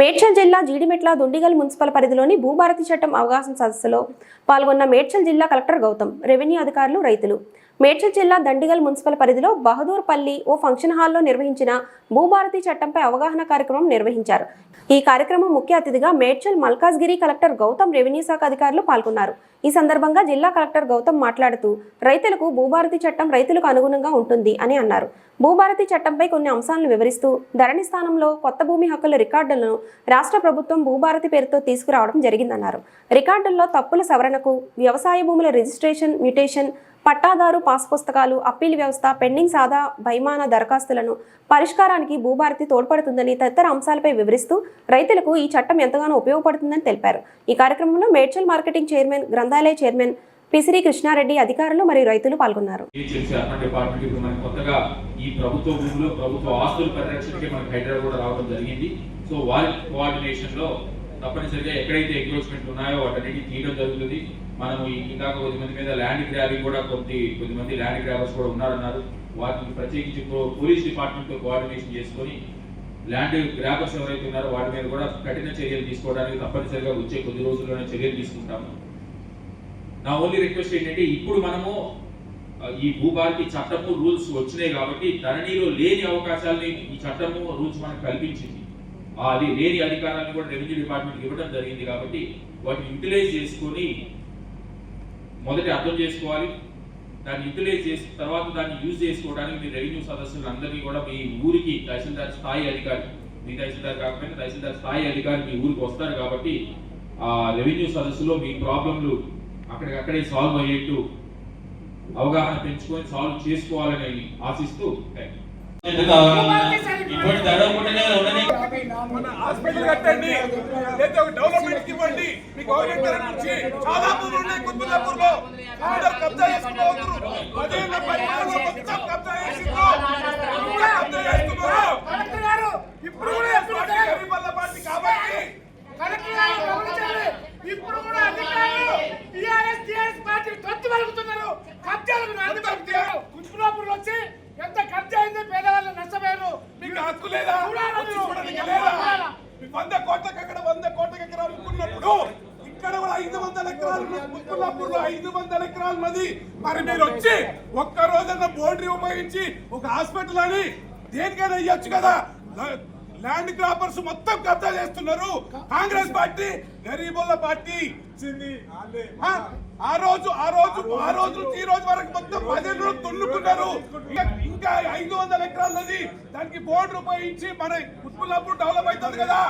మేడ్చల్ జిల్లా జీడిమెట్ల దుండిగల్ మున్సిపల్ పరిధిలోని భూభారతి చట్టం అవగాహన సదస్సులో పాల్గొన్న మేడ్చల్ జిల్లా కలెక్టర్ గౌతమ్ రెవెన్యూ అధికారులు రైతులు. మేడ్చల్ జిల్లా దండిగల్ మున్సిపల్ పరిధిలో బహదూర్పల్లి ఓ ఫంక్షన్ హాల్లో నిర్వహించిన భూభారతి చట్టంపై అవగాహన కార్యక్రమం నిర్వహించారు. ఈ కార్యక్రమం ముఖ్య అతిథిగా మేడ్చల్ మల్కాజ్గిరి కలెక్టర్ గౌతమ్ రెవెన్యూ శాఖ అధికారులు పాల్గొన్నారు. ఈ సందర్భంగా జిల్లా కలెక్టర్ గౌతమ్ మాట్లాడుతూ రైతులకు భూభారతి చట్టం రైతులకు అనుగుణంగా ఉంటుంది అని అన్నారు. భూభారతి చట్టంపై కొన్ని అంశాలను వివరిస్తూ ధరణి స్థానంలో కొత్త భూమి హక్కుల రికార్డులను రాష్ట్ర ప్రభుత్వం భూభారతి పేరుతో తీసుకురావడం జరిగిందన్నారు. రికార్డుల్లో తప్పుల సవరణకు వ్యవసాయ భూముల రిజిస్ట్రేషన్ మ్యూటేషన్ పట్టాదారు పాస్ పుస్తకాలు అప్పీల్ వ్యవస్థ పెండింగ్ సాదా బైమాన దరఖాస్తులను పరిష్కారానికి భూభారతి తోడ్పడుతుందని తదితర అంశాలపై వివరిస్తూ రైతులకు ఈ చట్టం ఎంతగానో ఉపయోగపడుతుందని తెలిపారు. ఈ కార్యక్రమంలో మేడ్చల్ మార్కెటింగ్ చైర్మన్ గ్రంథాలయ చైర్మన్ పిసిరి కృష్ణారెడ్డి అధికారులు మరియు రైతులు పాల్గొన్నారు. కొత్తగా ఈ ప్రభుత్వ భూములు ప్రభుత్వ ఆస్తుల పరిరక్షణకి మనకి హైదరాబాద్ రావడం జరిగింది. సో వారి కోఆర్డినేషన్లో తప్పనిసరిగా ఎక్కడైతే ఎంక్రోచ్మెంట్ ఉన్నాయో వాటన్నిటి తీయడం జరుగుతుంది. మనం ఇంకా ఇందాక కొద్ది మంది మీద ల్యాండ్ గ్రాబింగ్ కూడా కొద్ది కొద్ది మంది ల్యాండ్ గ్రాబర్స్ కూడా ఉన్నారన్నారు. వాటిని ప్రత్యేకించి పోలీస్ డిపార్ట్మెంట్తో కోఆర్డినేషన్ చేసుకొని ల్యాండ్ గ్రాబర్స్ ఎవరైతే ఉన్నారో వాటి మీద కూడా కఠిన చర్యలు తీసుకోవడానికి తప్పనిసరిగా వచ్చే కొద్ది రోజుల్లోనే చర్యలు తీసుకుంటాము. నా ఓన్లీ రిక్వెస్ట్ ఏంటంటే ఇప్పుడు మనము ఈ భూభారతి చట్టము రూల్స్ వచ్చినాయి కాబట్టి ధరణిలో లేని అవకాశాలని ఈ చట్టము రూల్స్ మనకు కల్పించింది. లేని అధికారాన్ని కూడా రెవెన్యూ డిపార్ట్మెంట్ ఇవ్వడం జరిగింది కాబట్టి వాటిని యూటిలైజ్ చేసుకొని మొదటి అర్థం చేసుకోవాలి. దాన్ని యూటిలైజ్ చేసిన తర్వాత దాన్ని యూజ్ చేసుకోవడానికి మీ రెవెన్యూ సదస్సులు అందరినీ కూడా మీ ఊరికి తహసీల్దార్ స్థాయి అధికారి మీ తహసీల్దార్ కాకపోయినా తహసీల్దార్ స్థాయి అధికారి మీ ఊరికి వస్తారు కాబట్టి ఆ రెవెన్యూ సదస్సులో మీ ప్రాబ్లంలు అక్కడికక్కడే సాల్వ్ అయ్యేట్టు అవగాహన పెంచుకొని సాల్వ్ చేసుకోవాలని ఆశిస్తూ థ్యాంక్ హాస్పిటల్ కట్టండి. లేదా ఒక డెవలప్మెంట్ ఇవ్వండి. మీ గవర్నమెంట్ తరఫు నుంచి చాలా భూములు ఉన్నాయి కుత్బుల్లాపూర్లో. అందరూ కబ్జా మొత్తం కబ్జా చేస్తున్నారు. ఇప్పుడు కూడా పార్టీ కాబట్టి. ఇప్పుడు కూడా అధికారులు టీఆర్ఎస్ టీఆర్ఎస్ పార్టీ తొత్తి వలుకుతున్నారు పలుకుతున్నారు. కుష్పురాపూర్లో వచ్చి ఎంత కబ్జా అయింది పేదవాళ్ళు నష్టపోయారు. మీకు హక్కు లేదా? వంద కోట్లకు అక్కడ వంద కోట్ల ఎకరాలు ఉన్నప్పుడు ఇక్కడ కూడా ఐదు వందల ఎకరాలు ఐదు వందల ఎకరాలు ఉన్నది మరి మీరు వచ్చి ఒక్క రోజన్న బౌండరీ ఉపయోగించి ఒక హాస్పిటల్ అని దేనికైనా ఇవ్వచ్చు కదా. ల్యాండ్ క్రాపర్స్ మొత్తం కబ్జా చేస్తున్నారు. కాంగ్రెస్ పార్టీ గరీబుల పార్టీ. ఆ? రోజు ఆ రోజు ఆ రోజు ఈ రోజు వరకు మొత్తం పదిహేను రోజులు దున్నుకున్నారు. ఇంకా ఐదు వందల ఎకరాలది దానికి బోర్డు ఉపయోగించి మన ఉత్పన్నప్పుడు డెవలప్ అవుతుంది కదా.